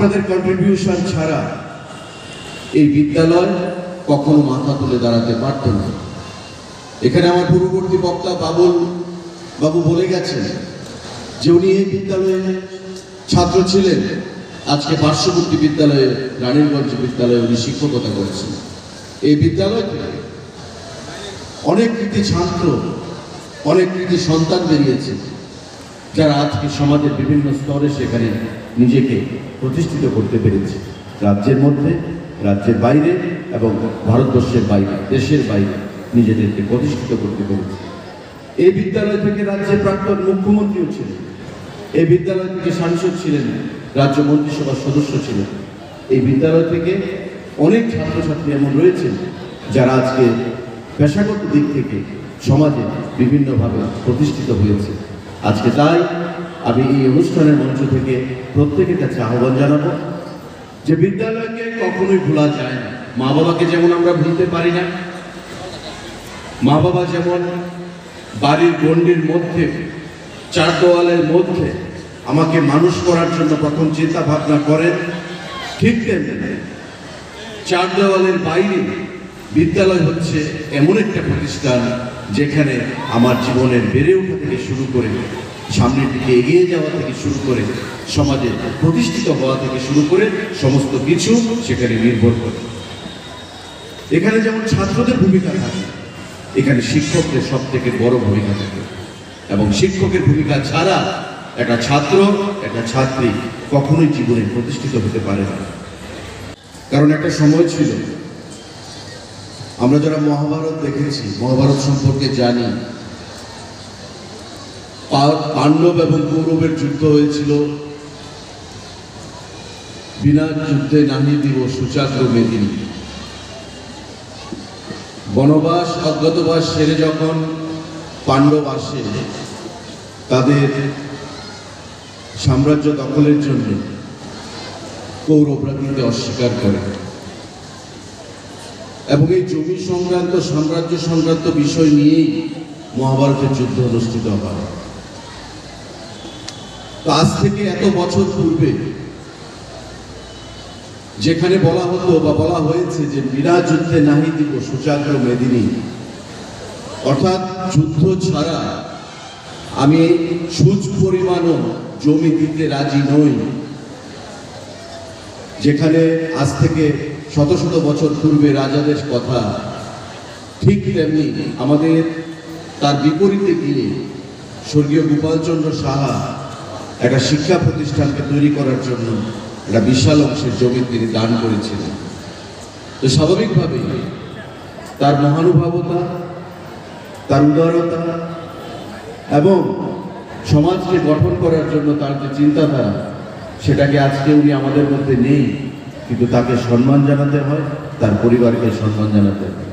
আপনাদের কন্ট্রিবিউশন ছাড়া এই বিদ্যালয় কখনো মাথা তুলে দাঁড়াতে পারত না। এখানে আমার পূর্ববর্তী বক্তা বাবুল বাবু বলে গেছেন যে উনি এই বিদ্যালয়ে ছাত্র ছিলেন। আজকে পার্শ্ববর্তী বিদ্যালয়ে, রানীরগঞ্জ বিদ্যালয়ে উনি শিক্ষকতা করেছেন। এই বিদ্যালয় অনেক কৃতি ছাত্র, অনেক কৃতি সন্তান বেরিয়েছে। যারা আজকে সমাজের বিভিন্ন স্তরে সেখানে নিজেকে প্রতিষ্ঠিত করতে পেরেছে। রাজ্যের মধ্যে, রাজ্যের বাইরে এবং ভারতবর্ষের বাইরে, দেশের বাইরে নিজেদেরকে প্রতিষ্ঠিত করতে পেরেছে। এই বিদ্যালয় থেকে রাজ্যের প্রাক্তন মুখ্যমন্ত্রীও ছিলেন। এই বিদ্যালয় থেকে সাংসদ ছিলেন, রাজ্য মন্ত্রিসভার সদস্য ছিলেন। এই বিদ্যালয় থেকে অনেক ছাত্রছাত্রী এমন রয়েছেন যারা আজকে পেশাগত দিক থেকে সমাজে বিভিন্নভাবে প্রতিষ্ঠিত হয়েছে। আজকে তাই আমি এই অনুষ্ঠানের মঞ্চ থেকে প্রত্যেকের কাছে আহ্বান জানাব যে বিদ্যালয়কে কখনোই ভোলা যায় না। মা বাবাকে যেমন আমরা ভুলতে পারি না, মা বাবা যেমন বাড়ির গণ্ডির মধ্যে, চার দেওয়ালের মধ্যে আমাকে মানুষ করার জন্য প্রথম চিন্তা ভাবনা করেন, ঠিক তেমনি চার দেওয়ালের বাইরে বিদ্যালয় হচ্ছে এমন একটা প্রতিষ্ঠান যেখানে আমার জীবনের বেড়ে ওঠা থেকে শুরু করে সামনের দিকে এগিয়ে যাওয়া থেকে শুরু করে সমাজে প্রতিষ্ঠিত হওয়া থেকে শুরু করে সমস্ত কিছু সেখানে নির্ভর করে। এখানে যেমন ছাত্রদের ভূমিকা থাকে, এখানে শিক্ষকদের সব থেকে বড় ভূমিকা থাকে। এবং শিক্ষকের ভূমিকা ছাড়া একটা ছাত্র, একটা ছাত্রী কখনোই জীবনে প্রতিষ্ঠিত হতে পারে না। কারণ একটা সময় ছিল আমরা যারা মহাভারত দেখেছি, মহাভারত সম্পর্কে জানি পাণ্ডব এবং কৌরবের যুদ্ধ হয়েছিল। বিনা যুদ্ধে নাহি দিব সুচাগ্র মেদিনী। বনবাস, অজ্ঞাতবাস সেরে যখন পাণ্ডব আসে, তাদের সাম্রাজ্য দখলের জন্য কৌরবরা কিন্তু অস্বীকার করে। এবং এই জমি সংক্রান্ত, সাম্রাজ্য সংক্রান্ত বিষয় নিয়েই মহাভারতের যুদ্ধ অনুষ্ঠিত হয়। আজ থেকে এত বছর পূর্বে যেখানে বলা হতো বা বলা হয়েছে যে বিনা যুদ্ধে নাহি দিব সুচাগ্র মেদিনী। অর্থাৎ যুদ্ধ ছাড়া আমি সুচ পরিমাণও জমি দিতে রাজি নই। যেখানে আজ থেকে শত শত বছর পূর্বে রাজাদের কথা, ঠিক তেমনি আমাদের তার বিপরীতে গিয়ে স্বর্গীয় গোপালচন্দ্র সাহা একটা শিক্ষা প্রতিষ্ঠানকে তৈরি করার জন্য একটা বিশাল অংশের জমি তিনি দান করেছিলেন। তো স্বাভাবিকভাবেই তার মহানুভবতা, তার উদারতা এবং সমাজকে গঠন করার জন্য তার যে চিন্তাধারা, সেটাকে আজকে উনি আমাদের মধ্যে নেই। কিন্তু তাকে সম্মান জানাতে হয় তার পরিবারকে সম্মান জানাতে হয়।